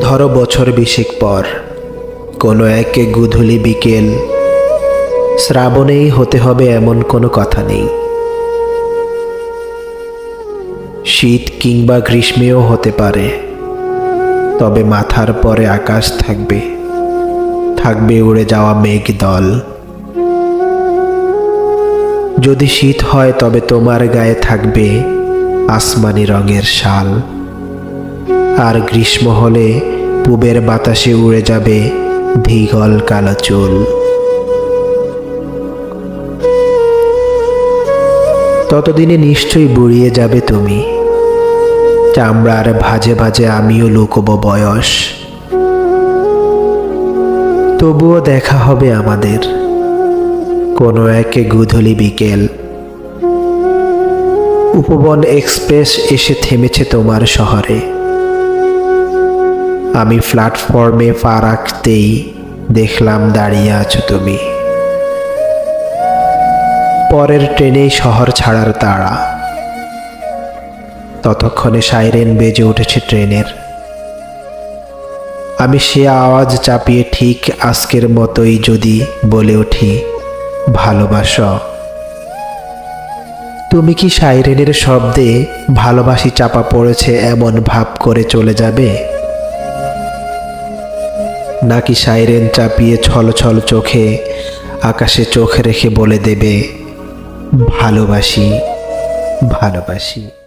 ধরো বছর বিশেক পর, কোনো একে গুধুলি বিকেল, শ্রাবণেই হতে হবে এমন কোনো কথা নেই। শীত কিংবা গ্রীষ্মেও হতে পারে, তবে মাথার পরে আকাশ থাকবে থাকবে উড়ে যাওয়া মেঘ দল যদি শীত হয় তবে তোমার গায়ে থাকবে আসমানি রঙের শাল। আর গ্রীষ্ম হলে পূবের বাতাসে উড়ে যাবে ধীগল কালো চুল। ততদিনে নিশ্চয়ই বুড়িয়ে যাবে তুমি। চামড়ার ভাজে ভাজে আমিও লুকোব বয়স। তবুও দেখা হবে আমাদের। কোনো এক গুধলি বিকেল। উপবন এক্সপ্রেস এসে থেমেছে তোমার শহরে। আমি প্ল্যাটফর্মে পা রাখতেই দেখলাম দাঁড়িয়ে আছো তুমি। পরের ট্রেনেই শহর ছাড়ার তাড়া। ততক্ষণে সাইরেন বেজে উঠেছে ট্রেনের। আমি সে আওয়াজ চাপিয়ে ঠিক আজকের মতোই যদি বলে উঠি ভালোবাসো। তুমি কি সাইরেনের শব্দে ভালোবাসি চাপা পড়েছে এমন ভাব করে চলে যাবে? নাকি সাইরেন চাপিয়ে ছল ছল চোখে আকাশে চোখ রেখে বলে দেবে, ভালোবাসি ভালোবাসি।